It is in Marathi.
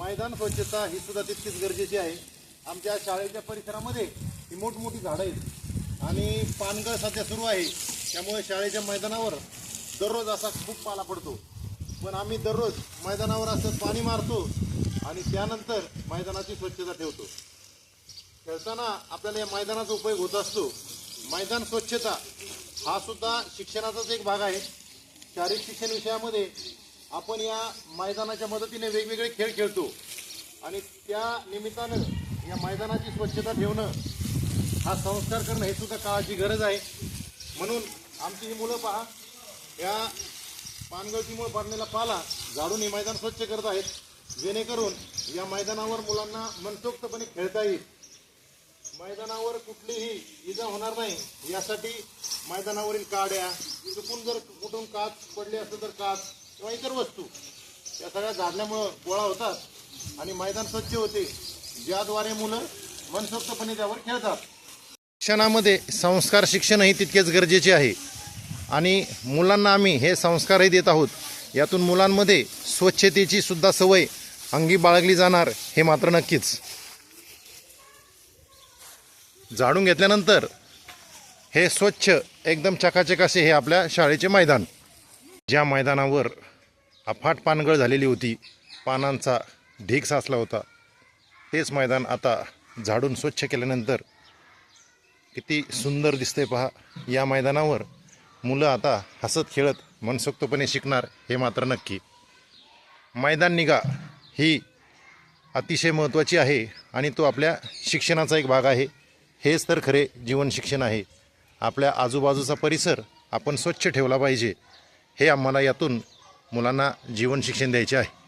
मैदान स्वच्छता ही सुद्धा तितकीच गरजेची आहे. आमच्या शाळेच्या परिसरामध्ये ही मोठमोठी झाडं आहेत. आणि पानगळ सध्या सुरू आहे. त्यामुळे शाळेच्या मैदानावर दररोज असा खूप पाला पडतो. पण आम्ही दररोज मैदानावर असं पाणी मारतो आणि त्यानंतर मैदानाची स्वच्छता ठेवतो. खेळताना आपल्याला या मैदानाचा उपयोग होत असतो. मैदान स्वच्छता हा सुद्धा शिक्षणाचाच एक भाग आहे. शारीरिक शिक्षण विषयामध्ये आपण या मैदानाच्या मदतीने वेगवेगळे खेळ खेळतो. आणि त्या निमित्तानं या मैदानाची स्वच्छता ठेवणं हा संस्कार करणं हे सुद्धा काळाची गरज आहे. म्हणून आमची ही मुलं पहा या पानगळतीमुळे पडलेला पाला झाडून हे मैदान स्वच्छ करत आहेत. जेणेकरून या मैदानावर मुलांना मनसोक्तपणे खेळता येईल. मैदानावर कुठलीही इजा होणार नाही यासाठी मैदानावरील काड्या चुकून जर कुठून काच पडले असेल तर काच किंवा इतर वस्तू. या सगळ्या झाडल्यामुळं गोळा होतात आणि मैदान स्वच्छ होते. ज्याद्वारे मुलं मनसोक्तपणे त्यावर खेळतात. शिक्षणामध्ये संस्कार शिक्षणही तितकेच गरजेचे आहे. आणि मुलांना आम्ही हे संस्कारही देत आहोत. यातून मुलांमध्ये स्वच्छतेची सुद्धा सवय अंगी बाळगली जाणार हे मात्र नक्कीच. झाडून घेतल्यानंतर हे स्वच्छ एकदम चकाचक असे हे आपल्या शाळेचे मैदान. ज्या मैदानावर अफाट पानगळ झालेली होती पानांचा ढीग साचला होता तेच मैदान आता झाडून स्वच्छ केल्यानंतर किती सुंदर दिसते पहा. या मैदानावर मुलं आता हसत खेळत मनसोक्तपणे शिकणार हे मात्र नक्की. मैदान निगा ही अतिशय महत्त्वाची आहे आणि तो आपल्या शिक्षणाचा एक भाग आहे. हेच तर खरे जीवन शिक्षण आहे. आपल्या आजूबाजूचा परिसर आपण स्वच्छ ठेवला पाहिजे. हे आम्हाला यातून मुलांना जीवन शिक्षण द्यायचे आहे.